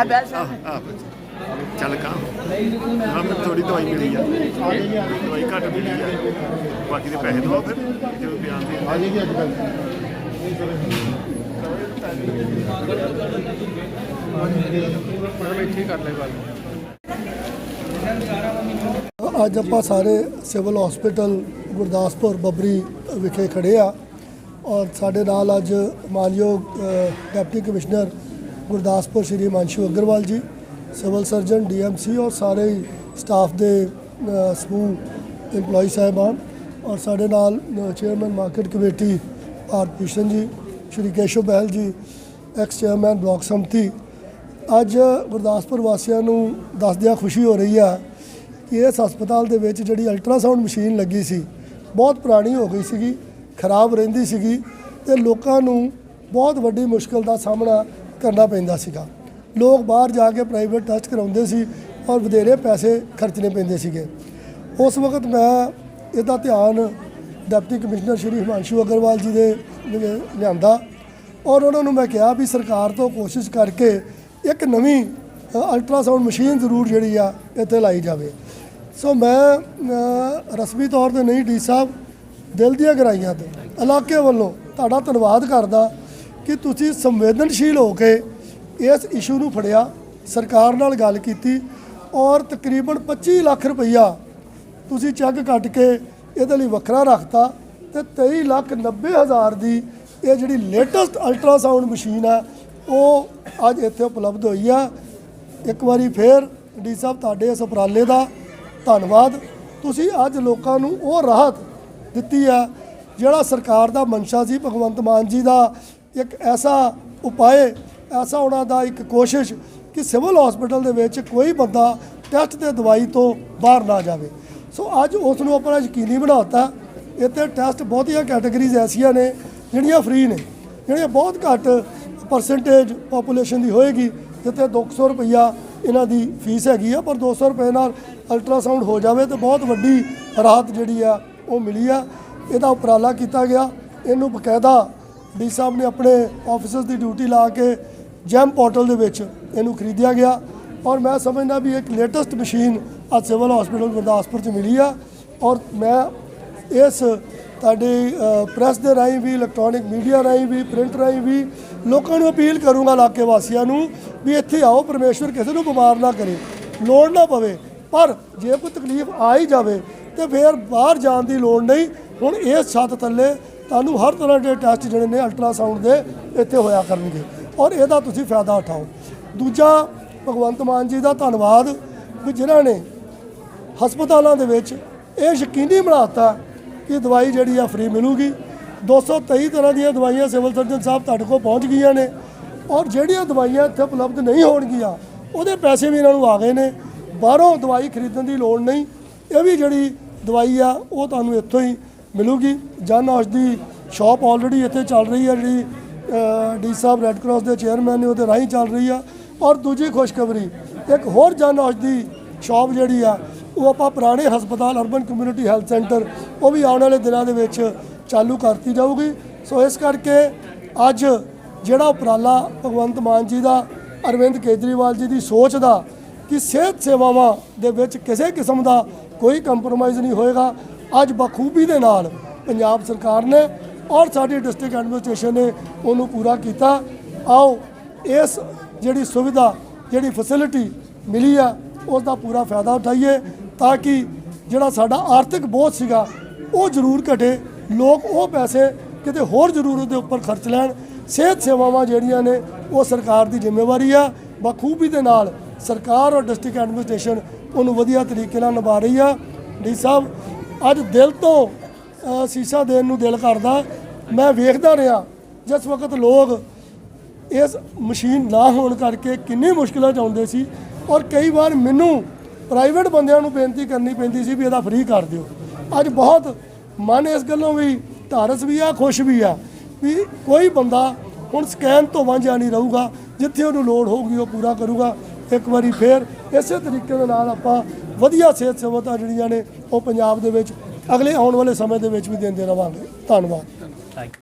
ਆ ਬੈਠ ਚੱਲ ਕਾ ਹਾਂ ਮੈਨੂੰ ਥੋੜੀ ਦਵਾਈ ਮਿਲੀ ਆ। ਦਵਾਈ ਘੱਟ ਮਿਲੀ ਆ। ਬਾਕੀ ਦੇ ਪੈਸੇ ਦਵਾ ਫਿਰ ਜੋ ਬਿਆਨ ਦੇ ਆ। ਜੀ ਅੱਜ ਕੱਲ ਅੱਜ ਆਪਾਂ ਸਾਰੇ ਸਿਵਲ ਹਸਪੀਟਲ ਗੁਰਦਾਸਪੁਰ ਬੱਬਰੀ ਵਿਖੇ ਖੜੇ ਆ ਔਰ ਸਾਡੇ ਨਾਲ ਅੱਜ ਮਾਨਯੋਗ deputy commissioner Gurdaspur Shri Manshu Agarwal ji, civil surgeon DMC ਔਰ ਸਾਰੇ ਸਟਾਫ ਦੇ ਸਮੂਹ EMPLOYE ਸਾਹਿਬਾਨ ਔਰ ਸਾਡੇ ਨਾਲ chairman market committee Bharat Bhushan ji, Shri Keshav Behl ਜੀ ਐਕਸ ਚੇਅਰਮੈਨ ਬਲਾਕ ਸੰਮਤੀ। ਅੱਜ ਗੁਰਦਾਸਪੁਰ ਵਾਸੀਆਂ ਨੂੰ ਦੱਸਦਿਆਂ ਖੁਸ਼ੀ ਹੋ ਰਹੀ ਆ ਕਿ ਇਸ ਹਸਪਤਾਲ ਦੇ ਵਿੱਚ ਜਿਹੜੀ ਅਲਟਰਾਸਾਊਂਡ ਮਸ਼ੀਨ ਲੱਗੀ ਸੀ, ਬਹੁਤ ਪੁਰਾਣੀ ਹੋ ਗਈ ਸੀਗੀ, ਖਰਾਬ ਰਹਿੰਦੀ ਸੀਗੀ ਤੇ ਲੋਕਾਂ ਨੂੰ ਬਹੁਤ ਵੱਡੀ ਮੁਸ਼ਕਲ ਦਾ ਸਾਹਮਣਾ ਕਰਨਾ ਪੈਂਦਾ ਸੀਗਾ। ਲੋਕ ਬਾਹਰ ਜਾ ਕੇ ਪ੍ਰਾਈਵੇਟ ਟੈਸਟ ਕਰਾਉਂਦੇ ਸੀ ਔਰ ਵਧੇਰੇ ਪੈਸੇ ਖਰਚਣੇ ਪੈਂਦੇ ਸੀਗੇ। ਉਸ ਵਕਤ ਮੈਂ ਇਹਦਾ ਧਿਆਨ ਡਿਪਟੀ ਕਮਿਸ਼ਨਰ ਸ਼੍ਰੀ ਹਿਮਾਂਸ਼ੂ ਅਗਰਵਾਲ ਜੀ ਦੇ ਲਿਆਂਦਾ ਔਰ ਉਹਨਾਂ ਨੂੰ ਮੈਂ ਕਿਹਾ ਵੀ ਸਰਕਾਰ ਤੋਂ ਕੋਸ਼ਿਸ਼ ਕਰਕੇ ਇੱਕ ਨਵੀਂ ਅਲਟਰਾਸਾਊਂਡ ਮਸ਼ੀਨ ਜ਼ਰੂਰ ਜਿਹੜੀ ਆ, ਇੱਥੇ ਲਾਈ ਜਾਵੇ। ਸੋ ਮੈਂ ਰਸਮੀ ਤੌਰ ਤੇ ਨਹੀਂ ਡੀ ਸਾਹਿਬ, ਦਿਲ ਦੀਆਂ ਗਰਾਈਆਂ ਤੇ, ਇਲਾਕੇ ਵੱਲੋਂ ਤੁਹਾਡਾ ਧੰਨਵਾਦ ਕਰਦਾ ਕਿ ਤੁਸੀਂ ਸੰਵੇਦਨਸ਼ੀਲ ਹੋ ਕੇ ਇਸ ਇਸ਼ੂ ਨੂੰ ਫੜਿਆ, ਸਰਕਾਰ ਨਾਲ ਗੱਲ ਕੀਤੀ ਔਰ ਤਕਰੀਬਨ 25 ਲੱਖ ਰੁਪਈਆ ਤੁਸੀਂ ਚੈੱਕ ਕੱਟ ਕੇ ਇਹਦੇ ਲਈ ਵੱਖਰਾ ਰੱਖਤਾ ਤੇ 23 ਲੱਖ 90 ਹਜ਼ਾਰ ਦੀ ਇਹ ਜਿਹੜੀ ਲੇਟੈਸਟ ਅਲਟਰਾਸਾਊਂਡ ਮਸ਼ੀਨ ਆ, ਉਹ ਅੱਜ ਇੱਥੇ ਉਪਲਬਧ ਹੋਈ ਆ। ਇੱਕ ਵਾਰੀ ਫੇਰ ਡੀ ਸਾਹਿਬ ਤੁਹਾਡੇ ਇਸ ਉਪਰਾਲੇ ਦਾ ਧੰਨਵਾਦ। ਤੁਸੀਂ ਅੱਜ ਲੋਕਾਂ ਨੂੰ ਉਹ ਰਾਹਤ ਦਿੱਤੀ ਆ ਜਿਹੜਾ ਸਰਕਾਰ ਦਾ ਮਨਸ਼ਾ ਸੀ, ਭਗਵੰਤ ਮਾਨ ਜੀ ਦਾ ਇੱਕ ਐਸਾ ਉਪਾਏ ਐਸਾ ਉਹਨਾਂ ਦਾ ਇੱਕ ਕੋਸ਼ਿਸ਼ ਕਿ ਸਿਵਲ ਹਸਪੀਟਲ ਦੇ ਵਿੱਚ ਕੋਈ ਬੰਦਾ ਟੈਸਟ ਤੇ ਦਵਾਈ ਤੋਂ ਬਾਹਰ ਨਾ ਜਾਵੇ। ਸੋ ਅੱਜ ਉਸ ਨੂੰ ਆਪਣਾ ਯਕੀਨੀ ਬਣਾਤਾ, ਇੱਥੇ ਟੈਸਟ ਬਹੁਤੀਆਂ ਕੈਟਾਗਰੀਜ਼ ਐਸੀਆਂ ਨੇ ਜਿਹੜੀਆਂ ਫ੍ਰੀ ਨੇ, ਜਿਹੜੀਆਂ ਬਹੁਤ ਘੱਟ ਪਰਸੈਂਟੇਜ ਪੋਪੂਲੇਸ਼ਨ ਦੀ ਹੋਏਗੀ, ਜਿੱਥੇ 200 ਰੁਪਈਆ ਇਹਨਾਂ ਦੀ ਫੀਸ ਹੈਗੀ ਆ, ਪਰ 200 ਰੁਪਏ ਨਾਲ ਅਲਟਰਾਸਾਊਂਡ ਹੋ ਜਾਵੇ ਤੇ ਬਹੁਤ ਵੱਡੀ ਰਾਹਤ ਜਿਹੜੀ ਆ ਉਹ ਮਿਲੀ ਆ। ਇਹਦਾ ਉਪਰਾਲਾ ਕੀਤਾ ਗਿਆ। ਇਹਨੂੰ ਬਕਾਇਦਾ ਡੀ ਸਾਹਿਬ ਨੇ ਆਪਣੇ ਆਫਿਸਰਸ ਦੀ ਡਿਊਟੀ ਲਾ ਕੇ ਜੈਮ ਪੋਰਟਲ ਦੇ ਵਿੱਚ ਇਹਨੂੰ ਖਰੀਦਿਆ ਗਿਆ। ਔਰ ਮੈਂ ਸਮਝਦਾ ਵੀ ਇੱਕ ਲੇਟੈਸਟ ਮਸ਼ੀਨ ਅੱਜ ਸਿਵਲ ਹਸਪੀਟਲ ਗੁਰਦਾਸਪੁਰ ਚ ਮਿਲੀ ਆ। ਔਰ ਮੈਂ ਇਸ ਤੁਹਾਡੀ ਪ੍ਰੈਸ ਦੇ ਰਾਹੀਂ ਵੀ ਇਲੈਕਟ੍ਰੋਨਿਕ ਮੀਡੀਆ ਰਾਹੀਂ ਵੀ ਪ੍ਰਿੰਟ ਰਾਹੀਂ ਵੀ ਲੋਕਾਂ ਨੂੰ ਅਪੀਲ ਕਰੂੰਗਾ ਇਲਾਕੇ ਵਾਸੀਆਂ ਨੂੰ ਵੀ ਇੱਥੇ ਆਓ, ਪਰਮੇਸ਼ਵਰ ਕਿਸੇ ਨੂੰ ਬਿਮਾਰ ਨਾ ਕਰੇ, ਲੋੜ ਨਾ ਪਵੇ। ਪਰ ਜੇ ਕੋਈ ਤਕਲੀਫ ਆ ਹੀ ਜਾਵੇ ਤੇ ਫਿਰ ਬਾਹਰ ਜਾਣ ਦੀ ਲੋੜ ਨਹੀਂ। ਹੁਣ ਇਹ ਛੱਤ ਥੱਲੇ ਤੁਹਾਨੂੰ ਹਰ ਤਰ੍ਹਾਂ ਦੇ ਟੈਸਟ ਜਿਹੜੇ ਨੇ ਅਲਟਰਾਸਾਊਂਡ ਦੇ ਇੱਥੇ ਹੋਇਆ ਕਰਨਗੇ ਔਰ ਇਹਦਾ ਤੁਸੀਂ ਫਾਇਦਾ ਉਠਾਓ। ਦੂਜਾ, ਭਗਵੰਤ ਮਾਨ ਜੀ ਦਾ ਧੰਨਵਾਦ ਵੀ ਜਿਨ੍ਹਾਂ ਨੇ ਹਸਪਤਾਲਾਂ ਦੇ ਵਿੱਚ ਇਹ ਯਕੀਨੀ ਬਣਾਤਾ ਕਿ ਦਵਾਈ ਜਿਹੜੀ ਆ ਫ੍ਰੀ ਮਿਲੂਗੀ। 223 ਤਰ੍ਹਾਂ ਦੀਆਂ ਦਵਾਈਆਂ ਸਿਵਲ ਸਰਜਨ ਸਾਹਿਬ ਤੁਹਾਡੇ ਕੋਲ ਪਹੁੰਚ ਗਈਆਂ ਨੇ ਔਰ ਜਿਹੜੀਆਂ ਦਵਾਈਆਂ ਇੱਥੇ ਉਪਲਬਧ ਨਹੀਂ ਹੋਣਗੀਆਂ, ਉਹਦੇ ਪੈਸੇ ਵੀ ਇਹਨਾਂ ਨੂੰ ਆ ਗਏ ਨੇ। ਬਾਹਰੋਂ ਦਵਾਈ ਖਰੀਦਣ ਦੀ ਲੋੜ ਨਹੀਂ। ਇਹ ਵੀ ਜਿਹੜੀ ਦਵਾਈ ਆ, ਉਹ ਤੁਹਾਨੂੰ ਇੱਥੋਂ ਹੀ ਮਿਲੂਗੀ। ਜਨ ਔਸ਼ਧੀ ਸ਼ਾਪ ਆਲਰੇਡੀ ਇੱਥੇ ਚੱਲ ਰਹੀ ਹੈ ਜਿਹੜੀ ਡੀ ਸਾਹਿਬ ਰੈੱਡ ਕਰਾਸ ਦੇ ਚੇਅਰਮੈਨ ਨੇ ਉਹਦੇ ਰਾਹੀਂ ਚੱਲ ਰਹੀ ਆ। ਔਰ ਦੂਜੀ ਖੁਸ਼ਖਬਰੀ, ਇੱਕ ਹੋਰ ਜਨ ਔਸ਼ਧੀ ਸ਼ਾਪ ਜਿਹੜੀ ਆ, ਉਹ ਆਪਾਂ ਪੁਰਾਣੇ ਹਸਪਤਾਲ ਅਰਬਨ ਕਮਿਊਨਿਟੀ ਹੈਲਥ ਸੈਂਟਰ ਉਹ ਵੀ ਆਉਣ ਵਾਲੇ ਦਿਨਾਂ ਦੇ ਵਿੱਚ ਚਾਲੂ ਕਰਤੀ ਜਾਊਗੀ। ਸੋ ਇਸ ਕਰਕੇ ਅੱਜ ਜਿਹੜਾ ਉਪਰਾਲਾ ਭਗਵੰਤ ਮਾਨ ਜੀ ਦਾ, ਅਰਵਿੰਦ ਕੇਜਰੀਵਾਲ ਜੀ ਦੀ ਸੋਚ ਦਾ, ਕਿ ਸਿਹਤ ਸੇਵਾਵਾਂ ਦੇ ਵਿੱਚ ਕਿਸੇ ਕਿਸਮ ਦਾ ਕੋਈ ਕੰਪਰੋਮਾਈਜ਼ ਨਹੀਂ ਹੋਏਗਾ। ਅੱਜ ਬਖੂਬੀ ਦੇ ਨਾਲ ਪੰਜਾਬ ਸਰਕਾਰ ਨੇ ਔਰ ਸਾਡੀ ਡਿਸਟ੍ਰਿਕਟ ਐਡਮਿਨਿਸਟ੍ਰੇਸ਼ਨ ਨੇ ਉਹਨੂੰ ਪੂਰਾ ਕੀਤਾ। ਆਓ, ਇਸ ਜਿਹੜੀ ਸੁਵਿਧਾ, ਜਿਹੜੀ ਫੈਸਿਲਿਟੀ ਮਿਲੀ ਆ ਉਸ ਦਾ ਪੂਰਾ ਫਾਇਦਾ ਉਠਾਈਏ ਤਾਂ ਕਿ ਜਿਹੜਾ ਸਾਡਾ ਆਰਥਿਕ ਬੋਝ ਸੀਗਾ, ਉਹ ਜ਼ਰੂਰ ਘਟੇ। ਲੋਕ ਉਹ ਪੈਸੇ ਕਿਤੇ ਹੋਰ ਜ਼ਰੂਰਤ ਦੇ ਉੱਪਰ ਖਰਚ ਲੈਣ। ਸਿਹਤ ਸੇਵਾਵਾਂ ਜਿਹੜੀਆਂ ਨੇ, ਉਹ ਸਰਕਾਰ ਦੀ ਜ਼ਿੰਮੇਵਾਰੀ ਆ। ਬਖੂਬੀ ਦੇ ਨਾਲ ਸਰਕਾਰ ਔਰ ਡਿਸਟ੍ਰਿਕਟ ਐਡਮਿਨਿਸਟ੍ਰੇਸ਼ਨ ਉਹਨੂੰ ਵਧੀਆ ਤਰੀਕੇ ਨਾਲ ਨਿਭਾ ਰਹੀ ਆ। ਡੀ ਸਾਹਿਬ ਅੱਜ ਦਿਲ ਤੋਂ ਸੀਸਾ ਦੇਣ ਨੂੰ ਦਿਲ ਕਰਦਾ। ਮੈਂ ਵੇਖਦਾ ਰਿਹਾ, ਜਿਸ ਵਕਤ ਲੋਕ ਇਸ ਮਸ਼ੀਨ ਨਾ ਹੋਣ ਕਰਕੇ ਕਿੰਨੀ ਮੁਸ਼ਕਲਾਂ ਚ ਆਉਂਦੇ ਸੀ ਔਰ ਕਈ ਵਾਰ ਮੈਨੂੰ ਪ੍ਰਾਈਵੇਟ ਬੰਦਿਆਂ ਨੂੰ ਬੇਨਤੀ ਕਰਨੀ ਪੈਂਦੀ ਸੀ ਵੀ ਇਹਦਾ ਫ੍ਰੀ ਕਰ ਦਿਓ। ਅੱਜ ਬਹੁਤ ਮਨ ਇਸ ਗੱਲੋਂ ਵੀ ਧਾਰਸ ਵੀ ਆ, ਖੁਸ਼ ਵੀ ਆ ਵੀ ਕੋਈ ਬੰਦਾ ਹੁਣ ਸਕੈਨ ਤੋਂ ਵਾਂਝਾ ਨਹੀਂ ਰਹੂਗਾ, ਜਿੱਥੇ ਉਹਨੂੰ ਲੋੜ ਹੋਊਗੀ ਉਹ ਪੂਰਾ ਕਰੂਗਾ। ਇੱਕ ਵਾਰੀ ਫੇਰ ਇਸੇ ਤਰੀਕੇ ਦੇ ਨਾਲ ਆਪਾਂ ਵਧੀਆ ਸਿਹਤ ਸਹੂਲਤਾਂ ਜਿਹੜੀਆਂ ਨੇ ਉਹ ਪੰਜਾਬ ਦੇ ਵਿੱਚ ਅਗਲੇ ਆਉਣ ਵਾਲੇ ਸਮੇਂ ਦੇ ਵਿੱਚ ਵੀ ਦਿੰਦੇ ਰਵਾਂਗੇ। ਧੰਨਵਾਦ।